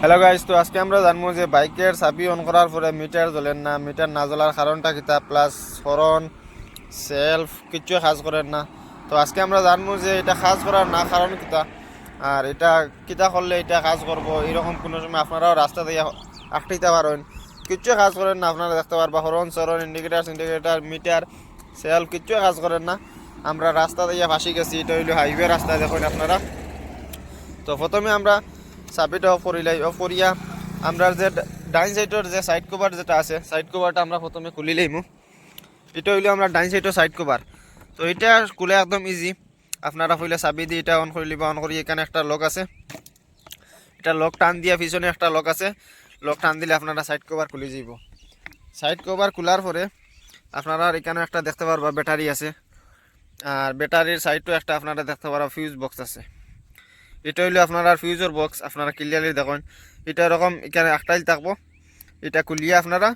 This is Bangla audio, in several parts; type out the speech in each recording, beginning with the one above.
হ্যালো গাইজ তো আজকে আমরা জানব যে বাইকের চাবি অন করার পরে মিটার জ্বলেন না মিটার না জ্বলার কারণটা কিতা প্লাস হরন সেলফ কিচ্ছু কাজ করেন না। তো আজকে আমরা জানব যে এটা কাজ করার না কারণ কিতা আর এটা কিতা করলে এটা কাজ করব এরকম কোনো সময় আপনারাও রাস্তা দিয়ে আটকাইতে পারেন। কিচ্ছু কাজ করেন না, আপনারা দেখতে পারবা হরন সরন ইন্ডিকেটার সিন্ডিকেটার মিটার সেলফ কিচ্ছু কাজ করেন না। আমরা রাস্তা দিয়ে ফাঁসি গেছি, এটা হইল হাইওয়ে রাস্তা দেখুন আপনারা। তো প্রথমে আমরা চাবিটা অফ করিলাই আমরা যে ডাইন সাইডের যে সাইড কভার যেটা আছে সাইড কভারটা আমরা প্রথমে খুলি লইমু। এটা হইল আমরা ডাইন সাইডের সাইড কভার তো এটা খুলে একদম ইজি আপনারা হইলে চাবি দিয়ে এটা অন করে লিবা অন করি এখানে একটা লক আছে। এটা লক টান দিয়া পিছনে একটা লক আছে। লক টান দিলে আপনারা সাইড কভার খুলে যাব সাইড কভার খোলার পরে আপনারা এখানে একটা দেখতে পারবা ব্যাটারি আছে। আর ব্যাটারির সাইডও একটা আপনারা দেখতে পারবা ফিউজ বক্স আছে। এটা হইল আপনারা ফিউজের বক্স আপনারা ক্লিয়ারলি দেখুন। এটা এরকম এখানে একটাই থাকব। এটা খুলিয়ে আপনারা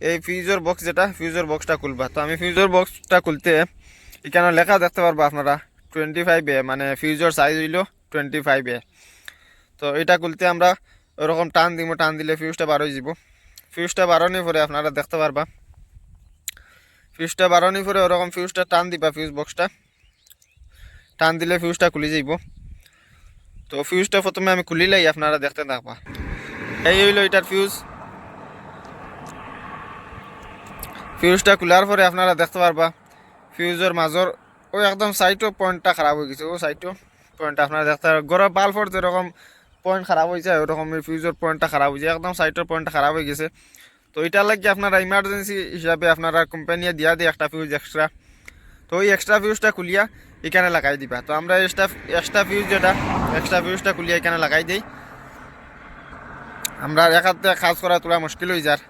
এই ফিউজের বক্স যেটা ফিউজের বক্সটা খুলবা। তো আমি ফিউজের বক্সটা খুলতে এখানে লেখা দেখতে পারব আপনারা টোয়েন্টি ফাইভ এ মানে ফিউজের সাইজ হইল টোয়েন্টি ফাইভ এ তো এটা খুলতে আমরা ওরকম টান দিব টান দিলে ফিউজটা বার হয়ে যাব। ফিউজটা বাড়ানোর পরে আপনারা দেখতে পারবা। ফিউজটা বাড়ানোর পরে ওরকম ফিউজটা টান দিবা ফিউজ বক্সটা টান দিলে ফিউজটা খুলে যাইব। তো ফিউজটা প্রথমে আমি খুলিলাই আপনারা দেখতে থাকবা। এই হইল এটার ফিউজ ফিউজটা খোলার পরে আপনারা দেখতে পারবা ফিউজের মাজর ওই একদম সাইডও পয়েন্টটা খারাপ হয়ে গেছে, ও সাইডও পয়েন্টটা আপনারা দেখতে পারবেন। গরম বাল্বর যেরকম পয়েন্ট খারাপ হয়ে যায় ওরকম ফিউজের পয়েন্টটা খারাপ হয়ে যায় একদম সাইডের পয়েন্টটা খারাপ হয়ে গেছে। তো এটার লাগে আপনারা ইমার্জেন্সি হিসাবে আপনারা কোম্পানিয়ে দিয়া দিয়ে একটা ফিউজ এক্সট্রা তো ওই এক্সট্রা ফিউজটা খুলিয়া এখানে লাগাই দিবা। তো আমরা এক্সট্রা এক্সট্রা ফিউজ যেটা এক্সট্রা ফিউজটা খুলিয়া এখানে লাগাই দিই। আমরা এক হাতে কাজ করা তোলা মুশকিল হয়ে যার।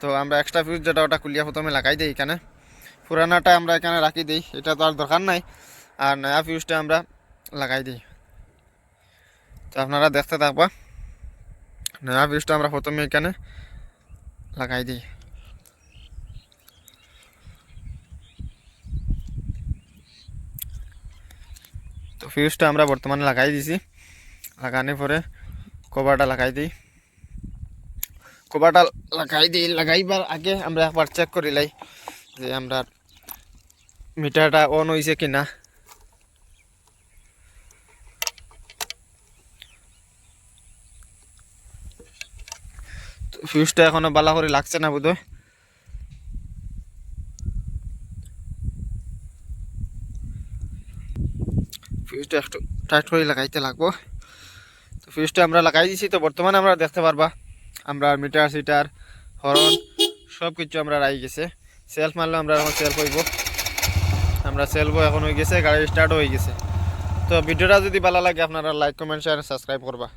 তো আমরা এক্সট্রা ফিউজ যেটা ওটা খুলিয়া প্রথমে লাগাই দিই এখানে। পুরানাটা আমরা এখানে রাখি দিই, এটা তো আর দরকার নাই। আর নয়া ফিউজটা আমরা লাগাই দিই। তো আপনারা দেখতে থাকবা। নয়া ফিউজটা আমরা প্রথমে এখানে লাগাই দিই। তো ফিউজটা আমরা বর্তমানে লাগাই দিছি। লাগানোর পরে কভারটা লাগাই দিই। কভারটা লাগাই দিই, লাগাইবার আগে আমরা একবার চেক করি লাই যে আমরা মিটারটা অন হয়েছে কি না ফিউজটা এখনও বালা করে লাগছে না বোধহয়। ফিউজটা একটু টাইট করে লাগাইতে লাগবো। তো ফিউজটা আমরা লাগাই দিছি, তো বর্তমানে আমরা দেখতে পারবা, আমরা মিটার সিটার হরন সব কিছু আমরা রাই গেছে। সেলফ মারলে আমরা এখন সেলফ হইব। আমরা সেলফও এখন হয়ে গেছে, গাড়ি স্টার্ট হয়ে গেছে। তো ভিডিওটা যদি ভালো লাগে, আপনারা লাইক কমেন্ট শেয়ার সাবস্ক্রাইব করবা।